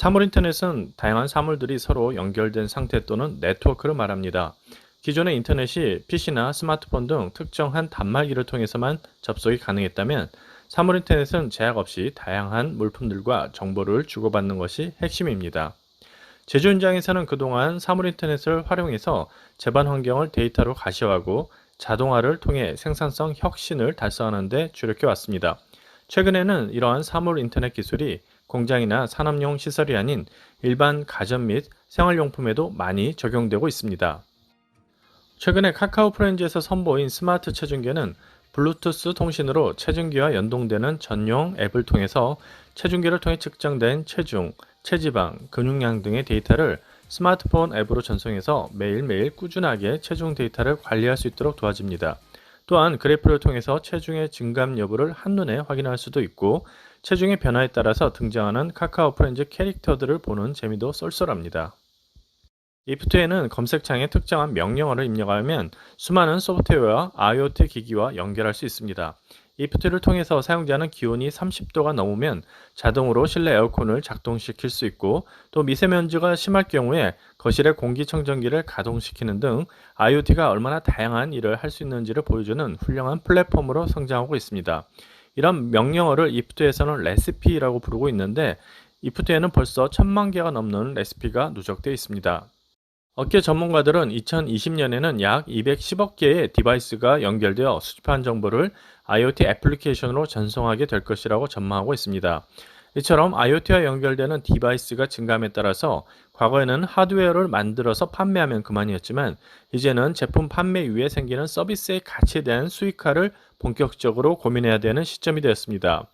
사물 인터넷은 다양한 사물들이 서로 연결된 상태 또는 네트워크를 말합니다. 기존의 인터넷이 PC나 스마트폰 등 특정한 단말기를 통해서만 접속이 가능했다면 사물 인터넷은 제약 없이 다양한 물품들과 정보를 주고받는 것이 핵심입니다. 제조 현장에서는 그동안 사물 인터넷을 활용해서 재반 환경을 데이터로 가시화하고 자동화를 통해 생산성 혁신을 달성하는 데 주력해 왔습니다. 최근에는 이러한 사물 인터넷 기술이 공장이나 산업용 시설이 아닌 일반 가전 및 생활용품에도 많이 적용되고 있습니다. 최근에 카카오 프렌즈에서 선보인 스마트 체중계는 블루투스 통신으로 체중계와 연동되는 전용 앱을 통해서 체중계를 통해 측정된 체중, 체지방, 근육량 등의 데이터를 스마트폰 앱으로 전송해서 매일매일 꾸준하게 체중 데이터를 관리할 수 있도록 도와줍니다. 또한 그래프를 통해서 체중의 증감 여부를 한눈에 확인할 수도 있고 체중의 변화에 따라서 등장하는 카카오 프렌즈 캐릭터들을 보는 재미도 쏠쏠합니다. 이프트에는 검색창에 특정한 명령어를 입력하면 수많은 소프트웨어와 IoT 기기와 연결할 수 있습니다. 이프트를 통해서 사용자는 기온이 30도가 넘으면 자동으로 실내 에어컨을 작동시킬 수 있고 또 미세먼지가 심할 경우에 거실의 공기청정기를 가동시키는 등 IoT가 얼마나 다양한 일을 할 수 있는지를 보여주는 훌륭한 플랫폼으로 성장하고 있습니다. 이런 명령어를 이프트에서는 레시피라고 부르고 있는데 이프트에는 벌써 천만 개가 넘는 레시피가 누적되어 있습니다. 업계 전문가들은 2020년에는 약 210억 개의 디바이스가 연결되어 수집한 정보를 IoT 애플리케이션으로 전송하게 될 것이라고 전망하고 있습니다. 이처럼 IoT와 연결되는 디바이스가 증가함에 따라서 과거에는 하드웨어를 만들어서 판매하면 그만이었지만 이제는 제품 판매 이후에 생기는 서비스의 가치에 대한 수익화를 본격적으로 고민해야 되는 시점이 되었습니다.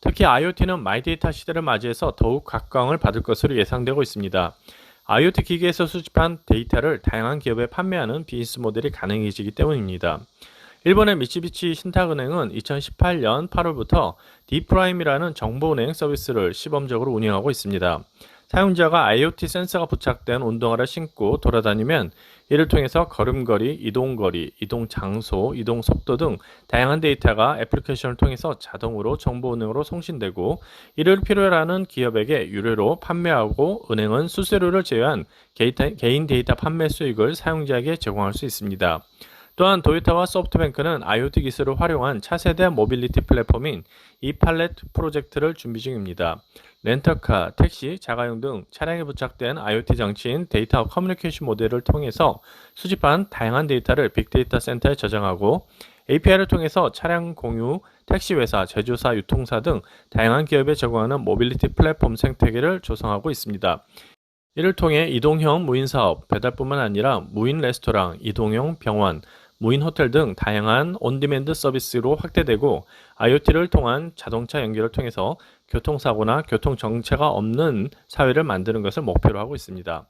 특히 IoT는 마이데이터 시대를 맞이해서 더욱 각광을 받을 것으로 예상되고 있습니다. IoT 기기에서 수집한 데이터를 다양한 기업에 판매하는 비즈니스 모델이 가능해지기 때문입니다. 일본의 미츠비치 신탁은행은 2018년 8월부터 디프라임이라는 정보은행 서비스를 시범적으로 운영하고 있습니다. 사용자가 IoT 센서가 부착된 운동화를 신고 돌아다니면 이를 통해서 걸음걸이, 이동거리, 이동 장소, 이동 속도 등 다양한 데이터가 애플리케이션을 통해서 자동으로 정보 은행으로 송신되고 이를 필요로 하는 기업에게 유료로 판매하고 은행은 수수료를 제외한 개인 데이터 판매 수익을 사용자에게 제공할 수 있습니다. 또한 도요타와 소프트뱅크는 IoT 기술을 활용한 차세대 모빌리티 플랫폼인 이팔렛 프로젝트를 준비 중입니다. 렌터카, 택시, 자가용 등 차량에 부착된 IoT 장치인 데이터 커뮤니케이션 모델을 통해서 수집한 다양한 데이터를 빅데이터 센터에 저장하고 API를 통해서 차량 공유, 택시 회사, 제조사, 유통사 등 다양한 기업에 제공하는 모빌리티 플랫폼 생태계를 조성하고 있습니다. 이를 통해 이동형 무인 사업, 배달뿐만 아니라 무인 레스토랑, 이동형 병원, 무인 호텔 등 다양한 온디맨드 서비스로 확대되고 IoT를 통한 자동차 연결을 통해서 교통사고나 교통정체가 없는 사회를 만드는 것을 목표로 하고 있습니다.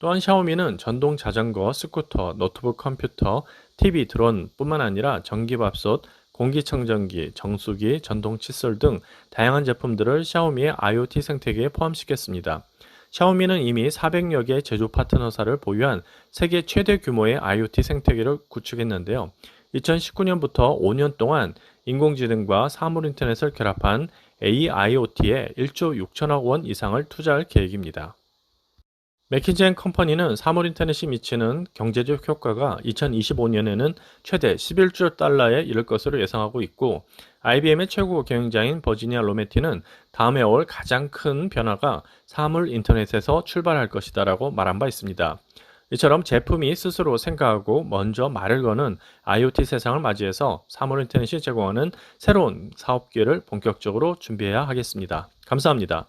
또한 샤오미는 전동 자전거, 스쿠터, 노트북 컴퓨터, TV, 드론 뿐만 아니라 전기밥솥, 공기청정기, 정수기, 전동 칫솔 등 다양한 제품들을 샤오미의 IoT 생태계에 포함시켰습니다. 샤오미는 이미 400여 개 제조 파트너사를 보유한 세계 최대 규모의 IoT 생태계를 구축했는데요. 2019년부터 5년 동안 인공지능과 사물인터넷을 결합한 AIoT에 1조 6천억 원 이상을 투자할 계획입니다. 맥킨젠 컴퍼니는 사물인터넷이 미치는 경제적 효과가 2025년에는 최대 11조 달러에 이를 것으로 예상하고 있고 IBM의 최고 경영자인 버지니아 로메티는 다음해 올 가장 큰 변화가 사물 인터넷에서 출발할 것이다 라고 말한 바 있습니다. 이처럼 제품이 스스로 생각하고 먼저 말을 거는 IoT 세상을 맞이해서 사물 인터넷이 제공하는 새로운 사업 기회를 본격적으로 준비해야 하겠습니다. 감사합니다.